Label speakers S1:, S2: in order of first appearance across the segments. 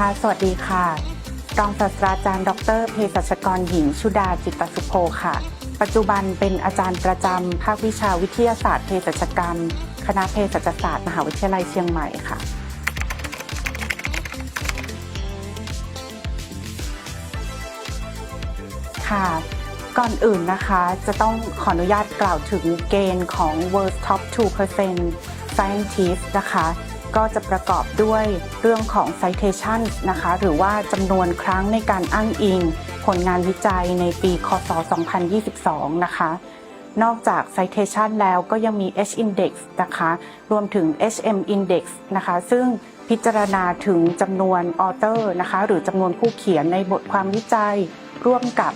S1: สวัสดีค่ะ รองศาสตราจารย์ ดรเภสัชกรหญิง ชุดาจิตตสุโภค่ะ ปัจจุบันเป็นอาจารย์ประจำภาควิชาวิทยาศาสตร์เภสัชกรรม คณะเภสัชศาสตร์ มหาวิทยาลัยเชียงใหม่ค่ะค่ะก่อนอื่นนะคะจะต้องขออนุญาตกล่าวถึงเกณฑ์ของ World Top 2% Scientist นะคะ ก็จะประกอบด้วยเรื่องของ citation นะคะ หรือว่าจำนวนครั้งในการอ้างอิง ผลงานวิจัยในปีคศ 2022 นะคะ นอกจาก citation แล้วก็ยังมี H index นะคะ รวมถึง HM index นะคะ ซึ่งพิจารณาถึงจำนวน author นะคะ หรือจำนวนผู้เขียนในบทความวิจัย ร่วมกับ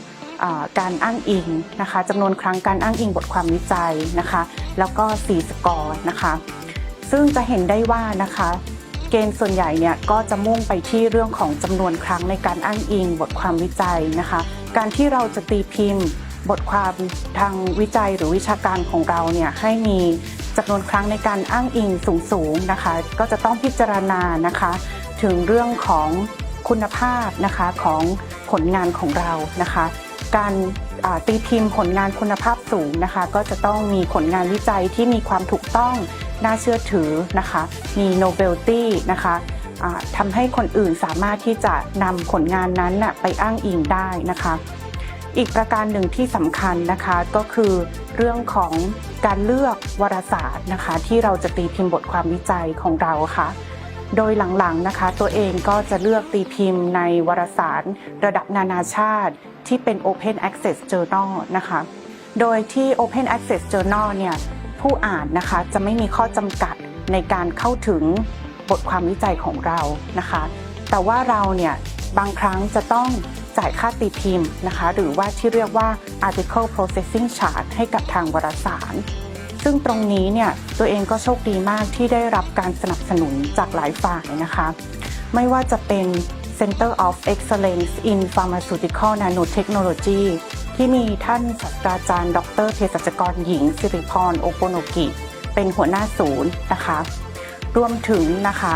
S1: การอ้างอิงนะคะจำนวนครั้งการอ้างอิงบทความวิจัยนะคะ แล้วก็4สกอร์นะคะ ซึ่งจะเห็นได้ว่านะคะ เกณฑ์ส่วนใหญ่เนี่ยก็จะมุ่งไปที่เรื่องของจำนวนครั้งในการอ้างอิงบทความวิจัยนะคะ การที่เราจะตีพิมพ์ บทความทางวิจัยหรือวิชาการของเราเนี่ยให้มีจำนวนครั้งในการอ้างอิงสูงๆนะคะ ก็จะต้องพิจารณานะคะ ถึงเรื่องของคุณภาพนะคะของผลงานของเรานะคะ การตีพิมพ์ผลงานคุณภาพสูงนะคะ ก็จะต้องมีผลงานวิจัยที่มีความถูกต้องน่าเชื่อถือนะคะ มี novelty นะคะทำให้คนอื่นสามารถที่จะนำผลงานนั้นนะไปอ้างอิงได้นะคะ อีกประการหนึ่งที่สำคัญนะคะก็คือเรื่องของการเลือกวารสารนะคะ ที่เราจะตีพิมพ์บทความวิจัยของเราค่ะ โดยหลังๆนะคะ ตัวเองก็จะเลือกตีพิมพ์ในวารสารระดับนานาชาติ ที่เป็น Open Access Journal นะคะ โดยที่ Open Access Journal เนี่ยผู้อ่านนะคะจะไม่มีข้อจำกัดในการเข้าถึงบทความวิจัยของเรานะคะ แต่ว่าเราเนี่ยบางครั้งจะต้องจ่ายค่าตีพิมพ์นะคะ หรือว่าที่เรียกว่า article processing charge ให้กับทางวารสาร ซึ่งตรงนี้เนี่ยตัวเองก็โชคดีมากที่ได้รับการสนับสนุนจากหลายฝ่ายนะคะ ไม่ว่าจะเป็น Center of Excellence in Pharmaceutical Nanotechnology ที่มีท่านศาสตราจารย์ ดรเภสัชกรหญิง สิริพรโอโปโนกิ เป็นหัวหน้าศูนย์นะคะ รวมถึงนะคะ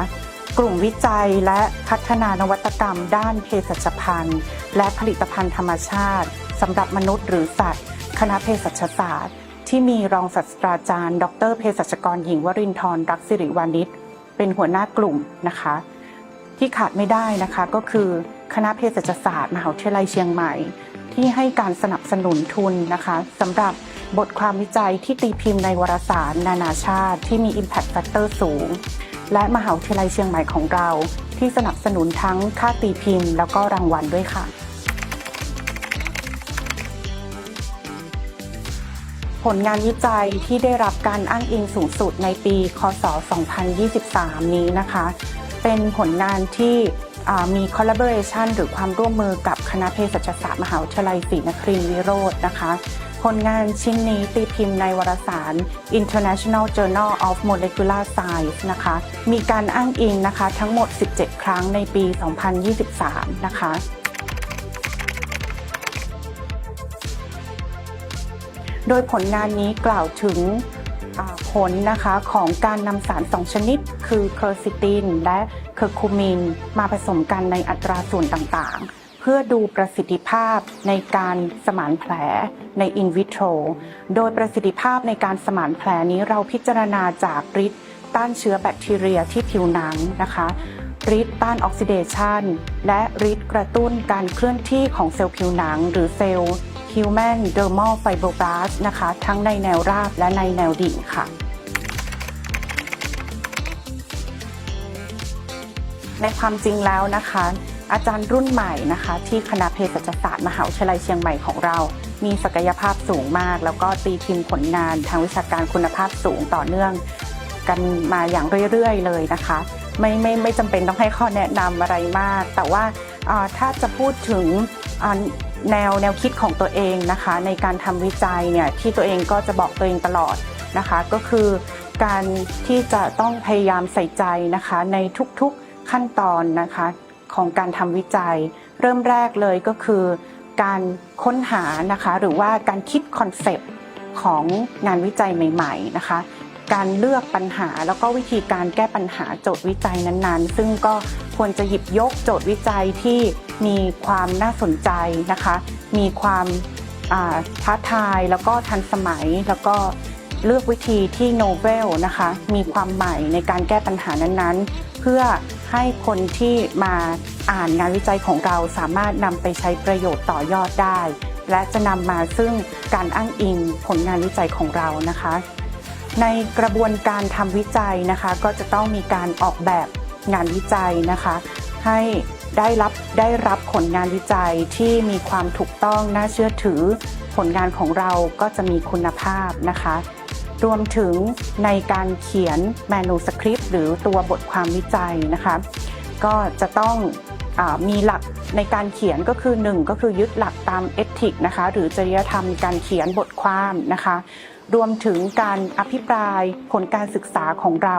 S1: กลุ่มวิจัยและพัฒนานวัตกรรม ด้านเภสัชพันธ์ และผลิตภัณฑ์ธรรมชาติสำหรับมนุษย์หรือสัตว์ คณะเภสัชศาสตร์ ที่มีรองศาสตราจารย์ ดรเภสัชกรหญิงวรินทร์รักสิริวานิชเป็นหัวหน้ากลุ่มนะคะ ที่ขาดไม่ได้นะคะก็คือคณะเภสัชศาสตร์มหาวิทยาลัยเชียงใหม่ ที่ให้การสนับสนุนทุนนะคะสำหรับบทความวิจัยที่ตีพิมพ์ในวารสาร นานาชาติ ที่มี Impact Factor สูง และมหาวิทยาลัยเชียงใหม่ของเรา ที่สนับสนุนทั้งค่าตีพิมพ์ แล้วก็รางวัลด้วยค่ะ ลงานวิจัยที่ได้รับการอ้างอิงสูงสุดในปี คศ 2023 นี้นะคะ เป็นผลงานที่มี collaboration หรือความร่วมมือกับคณะเภสัชศาสตร์มหาวิทยาลัยศรีนครินทรวิโรจน์นะคะ ผลงานชิ้นนี้ตีพิมพ์ในวารสาร International Journal of Molecular Science นะคะ มีการอ้างอิงนะคะทั้งหมด 17 ครั้งในปี 2023 นะคะ โดยผลงานนี้กล่าวถึงผลนะคะของการนำสารสองชนิด คือเคอร์ซิตินและเคอร์คูมินมาผสมกันในอัตราส่วนต่างๆ เพื่อดูประสิทธิภาพในการสมานแผลในอินวิโทรโดยประสิทธิภาพในการสมานแผลนี้เราพิจารณาจากฤทธิ์ต้านเชื้อแบคทีเรียที่ผิวหนังนะคะฤทธิ์ต้านออกซิเดชันและฤทธิ์กระตุ้นการเคลื่อนที่ของเซลล์ผิวหนัง หรือเซลล์ Human Dermal Fibroblast นะคะ ทั้งในแนวราบและในแนวดิ่งค่ะ ในความจริงแล้วนะคะ อาจารย์รุ่นใหม่นะคะ ที่คณะเภสัชศาสตร์มหาวิทยาลัยเชียงใหม่ของเรา มีศักยภาพสูงมาก แล้วก็ตีพิมพ์ผลงานทางวิชาการคุณภาพสูงต่อเนื่องกันมาอย่างเรื่อยๆ เลยนะคะ ไม่ไม่ไม่จำเป็นต้องให้ข้อแนะนำอะไรมาก แต่ว่าถ้าจะพูดถึง แนวแนวคิดของตัวเองนะคะ ในการทำวิจัยเนี่ยที่ตัวเองก็จะบอกตัวเองตลอดนะคะ ก็คือการที่จะต้องพยายามใส่ใจนะคะ ในทุกๆขั้นตอนนะคะของการทำวิจัย เริ่มแรกเลยก็คือ การค้นหานะคะหรือว่าการคิดคอนเซปต์ของงานวิจัยใหม่ๆนะคะ การเลือกปัญหาแล้วก็วิธีการแก้ปัญหาโจทย์วิจัยนั้นๆ ซึ่งก็ควรจะหยิบยกโจทย์วิจัยที่ มีความน่าสนใจนะคะ มีความท้าทายแล้วก็ทันสมัยแล้วก็เลือกวิธีที่โนเวลนะคะ มีความใหม่ในการแก้ปัญหานั้นๆ เพื่อให้คนที่มาอ่านงานวิจัยของเราสามารถนำไปใช้ประโยชน์ต่อยอดได้ และจะนำมาซึ่งการอ้างอิงผลงานวิจัยของเรานะคะ ในกระบวนการทำวิจัยนะคะ ก็จะต้องมีการออกแบบงานวิจัยนะคะ ให้ ได้รับได้รับผลงานวิจัยที่มีความถูกต้องน่าเชื่อถือ ผลงานของเราก็จะมีคุณภาพนะคะ รวมถึงในการเขียนแมนูสคริปต์หรือตัวบทความวิจัยนะคะ ก็จะต้องอมีหลัก ในการเขียนก็คือ 1 ก็คือยึดหลักตามเอติกนะคะหรือจริยธรรมการเขียนบทความนะคะรวมถึงการอภิปรายผลการศึกษาของเรา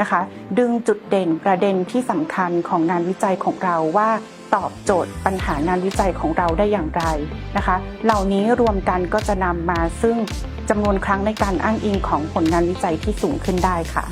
S1: นะคะ ดึงจุดเด่นประเด็นที่สำคัญของงานวิจัยของเราว่าตอบโจทย์ปัญหางานวิจัยของเราได้อย่างไรนะคะ เหล่านี้รวมกันก็จะนำมาซึ่งจำนวนครั้งในการอ้างอิงของผลงานวิจัยที่สูงขึ้นได้ค่ะ